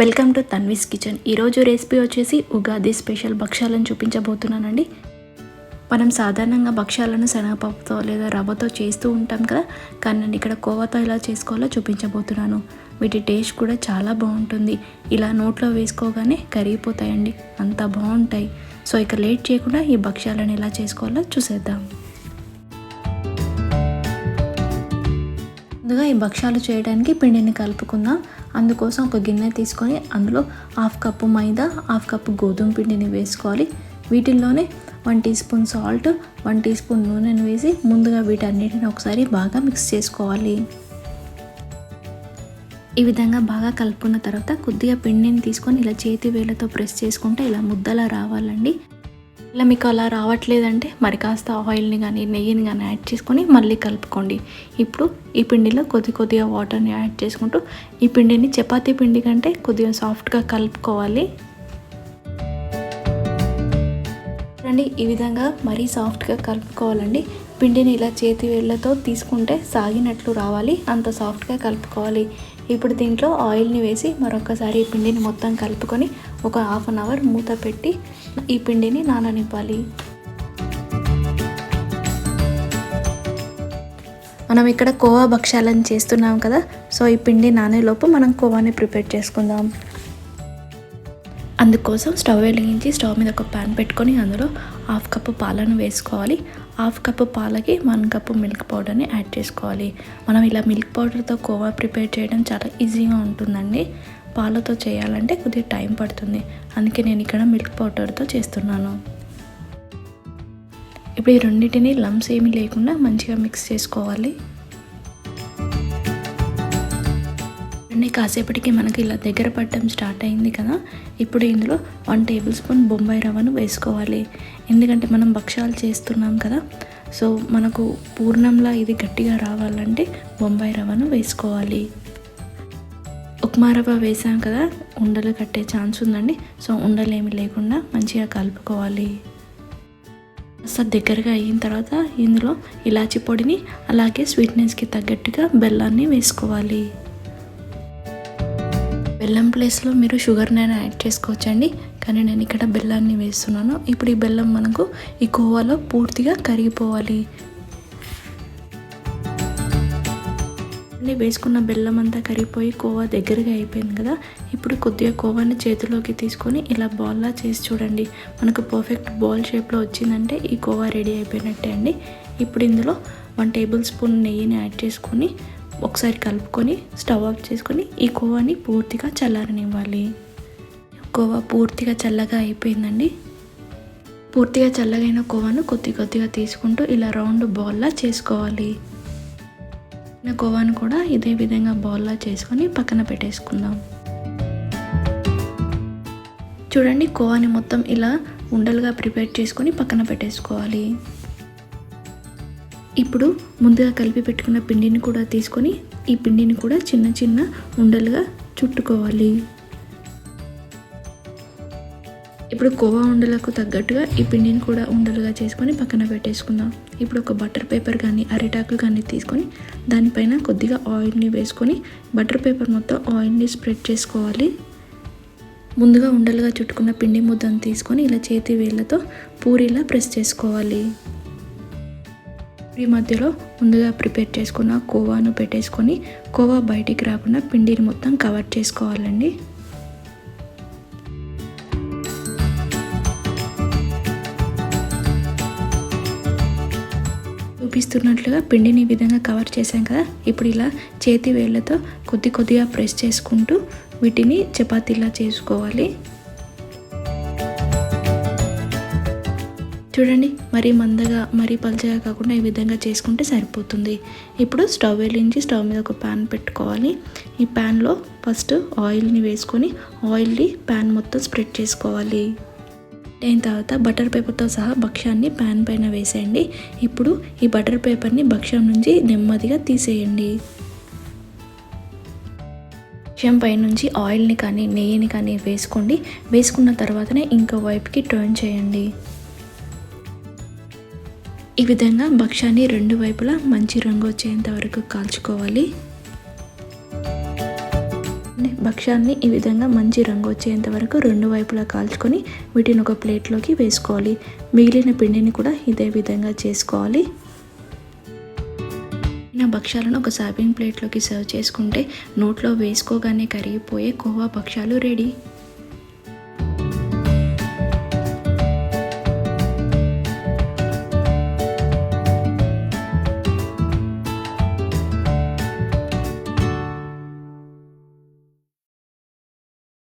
Welcome to Tanvi's kitchen. ఈరోజు recipe వచ్చేసి Ugadi special భక్ష్యాలను చూపించబోతున్నానండి. మనం సాధారణంగా భక్ష్యాలను శనగపప్పుతో లేదా రవ్వతో చేస్తూ ఉంటాం కదా కానీ నేను ఇక్కడ కోవతో ఎలా చేసుకోవాలో చూపించబోతున్నాను. వీటి టేస్ట్ కూడా చాలా బాగుంటుంది. ఇలా నోట్లో వేసుకోగానే కరిగిపోతాయండి. అంత బాగుంటాయి. సో ఇక లేట్ చేయకుండా ఈ భక్ష్యాలను ఎలా చేసుకోవాలో చూసేద్దాం. ముందుగా ఈ భక్ష్యాలు చేయడానికి పిండిని కలుపుకుందాం. అందుకోసం ఒక గిన్నె తీసుకొని అందులో half cup maida half cup గోధుమ పిండిని వేసుకోవాలి. వీటిల్లోనే one teaspoon salt one teaspoon నూనెను వేసి ముందుగా వీటన్నిటిని ఒకసారి బాగా మిక్స్ చేసుకోవాలి. ఈ విధంగా బాగా కలుపుకున్న తర్వాత కొద్దిగా పిండిని తీసుకొని ఇలా చేతి వేళ్ళతో ప్రెస్ చేసుకుంటే ఇలా ముద్దలా రావాలండి. ఇలా మీకు అలా రావట్లేదంటే మరి కాస్త ఆయిల్ని కానీ నెయ్యిని కానీ యాడ్ చేసుకొని మళ్ళీ కలుపుకోండి. ఇప్పుడు ఈ పిండిలో కొద్ది కొద్దిగా వాటర్ని యాడ్ చేసుకుంటూ ఈ పిండిని చపాతీ పిండి కంటే కొద్దిగా సాఫ్ట్గా కలుపుకోవాలి. చూడండి ఈ విధంగా మరీ సాఫ్ట్గా కలుపుకోవాలండి. పిండిని ఇలా చేతి వేళ్ళతో తీసుకుంటే సాగినట్లు రావాలి అంత సాఫ్ట్గా కలుపుకోవాలి. ఇప్పుడు దీంట్లో ఆయిల్ని వేసి మరొకసారి పిండిని మొత్తం కలుపుకొని ఒక హాఫ్ అన్ అవర్ మూత పెట్టి ఈ పిండిని నాననివ్వాలి. మనం ఇక్కడ కోవా భక్ష్యాలను చేస్తున్నాం కదా సో ఈ పిండి నానేలోపు మనం కోవాని ప్రిపేర్ చేసుకుందాం. అందుకోసం స్టవ్ వెలిగించి స్టవ్ మీద ఒక ప్యాన్ పెట్టుకొని అందులో హాఫ్ కప్పు పాలను వేసుకోవాలి. హాఫ్ కప్పు పాలకి వన్ కప్పు మిల్క్ పౌడర్ని యాడ్ చేసుకోవాలి. మనం ఇలా మిల్క్ పౌడర్తో కోవా ప్రిపేర్ చేయడం చాలా ఈజీగా ఉంటుందండి. పాలతో చేయాలంటే కొద్దిగా టైం పడుతుంది. అందుకే నేను ఇక్కడ మిల్క్ పౌడర్తో చేస్తున్నాను. ఇప్పుడు ఈ రెండింటిని లమ్స్ ఏమీ లేకుండా మంచిగా మిక్స్ చేసుకోవాలి. అన్నీ కాసేపటికి మనకి ఇలా దగ్గర పడటం స్టార్ట్ అయింది కదా. ఇప్పుడు ఇందులో వన్ టేబుల్ స్పూన్ బొంబాయి రవ్వను వేసుకోవాలి. ఎందుకంటే మనం భక్ష్యాలు చేస్తున్నాం కదా. సో మనకు పూర్ణంలా ఇది గట్టిగా రావాలంటే బొంబాయి రవ్వను వేసుకోవాలి. ఉప్మా రవ్వ వేసాం కదా. ఉండలు కట్టే ఛాన్స్ ఉందండి. సో ఉండలేమి లేకుండా మంచిగా కలుపుకోవాలి. కాస్త దగ్గరగా అయిన తర్వాత ఇందులో ఇలాచి పొడిని అలాగే స్వీట్నెస్కి తగ్గట్టుగా బెల్లాన్ని వేసుకోవాలి. బెల్లం ప్లేస్లో మీరు షుగర్నైనా యాడ్ చేసుకోవచ్చండి. కానీ నేను ఇక్కడ బెల్లాన్ని వేస్తున్నాను. ఇప్పుడు ఈ బెల్లం మనకు ఈ కోవాలో పూర్తిగా కరిగిపోవాలి. వేసుకున్న బెల్లం అంతా కరిగిపోయి కోవా దగ్గరగా అయిపోయింది కదా. ఇప్పుడు కొద్దిగా కోవాని చేతిలోకి తీసుకొని ఇలా బాల్లా చేసి చూడండి. మనకు పర్ఫెక్ట్ బాల్ షేప్లో వచ్చిందంటే ఈ కోవా రెడీ అయిపోయినట్టే అండి. ఇప్పుడు ఇందులో వన్ టేబుల్ స్పూన్ నెయ్యిని యాడ్ చేసుకొని ఒకసారి కలుపుకొని స్టవ్ ఆఫ్ చేసుకొని ఈ కోవాని పూర్తిగా చల్లారనివ్వాలి. కోవా పూర్తిగా చల్లగా అయిపోయిందండి. పూర్తిగా చల్లగైన కోవాను కొద్ది కొద్దిగా తీసుకుంటూ ఇలా రౌండ్ బాల్లా చేసుకోవాలి. కోవాను కూడా ఇదే విధంగా బాల్లా చేసుకొని పక్కన పెట్టేసుకుందాం. చూడండి కోవాని మొత్తం ఇలా ఉండలుగా ప్రిపేర్ చేసుకొని పక్కన పెట్టేసుకోవాలి. ఇప్పుడు ముందుగా కలిపి పెట్టుకున్న పిండిని కూడా తీసుకొని ఈ పిండిని కూడా చిన్న చిన్న ఉండలుగా చుట్టుకోవాలి. ఇప్పుడు కోవా ఉండలకు తగ్గట్టుగా ఈ పిండిని కూడా ఉండలుగా చేసుకొని పక్కన పెట్టేసుకుందాం. ఇప్పుడు ఒక బటర్ పేపర్ కానీ అరిటాకు కానీ తీసుకొని దానిపైన కొద్దిగా ఆయిల్ని వేసుకొని బటర్ పేపర్ మొత్తం ఆయిల్ని స్ప్రెడ్ చేసుకోవాలి. ముందుగా ఉండలుగా చుట్టుకున్న పిండి ముద్దను తీసుకొని ఇలా చేతి వేళ్ళతో పూరిలా ప్రెస్ చేసుకోవాలి. ఈ మధ్యలో ముందుగా ప్రిపేర్ చేసుకున్న కోవాను పెట్టేసుకొని కోవా బయటికి రాకుండా పిండిని మొత్తం కవర్ చేసుకోవాలండి. చూపిస్తున్నట్లుగా పిండిని ఈ విధంగా కవర్ చేశాం కదా. ఇప్పుడు ఇలా చేతి వేళ్ళతో కొద్ది కొద్దిగా ప్రెస్ చేసుకుంటూ వీటిని చపాతీలా చేసుకోవాలి. చూడండి మరీ మందగా మరీ పల్చగా కాకుండా ఈ విధంగా చేసుకుంటే సరిపోతుంది. ఇప్పుడు స్టవ్ వెలిగించి స్టవ్ మీద ఒక ప్యాన్ పెట్టుకోవాలి. ఈ ప్యాన్లో ఫస్ట్ ఆయిల్ని వేసుకొని ఆయిల్ని ప్యాన్ మొత్తం స్ప్రెడ్ చేసుకోవాలి. అయిన తర్వాత బటర్ పేపర్తో సహా భక్ష్యాన్ని ప్యాన్ పైన వేసేయండి. ఇప్పుడు ఈ బటర్ పేపర్ని భక్ష్యం నుంచి నెమ్మదిగా తీసేయండి. భక్ష్యం పైనుంచి ఆయిల్ని కానీ నెయ్యిని కానీ వేసుకోండి. వేసుకున్న తర్వాతనే ఇంకో వైపుకి టర్న్ చేయండి. ఈ విధంగా భక్ష్యాన్ని రెండు వైపులా మంచి రంగు వచ్చేంత వరకు కాల్చుకోవాలి. భక్ష్యాన్ని ఈ విధంగా మంచి రంగు వచ్చేంత వరకు రెండు వైపులా కాల్చుకొని వీటిని ఒక ప్లేట్లోకి వేసుకోవాలి. మిగిలిన పిండిని కూడా ఇదే విధంగా చేసుకోవాలి. నా భక్ష్యాలను ఒక సర్వింగ్ ప్లేట్లోకి సర్వ్ చేసుకుంటే నోట్లో వేసుకోగానే కరిగిపోయే కోవా భక్ష్యాలు రెడీ.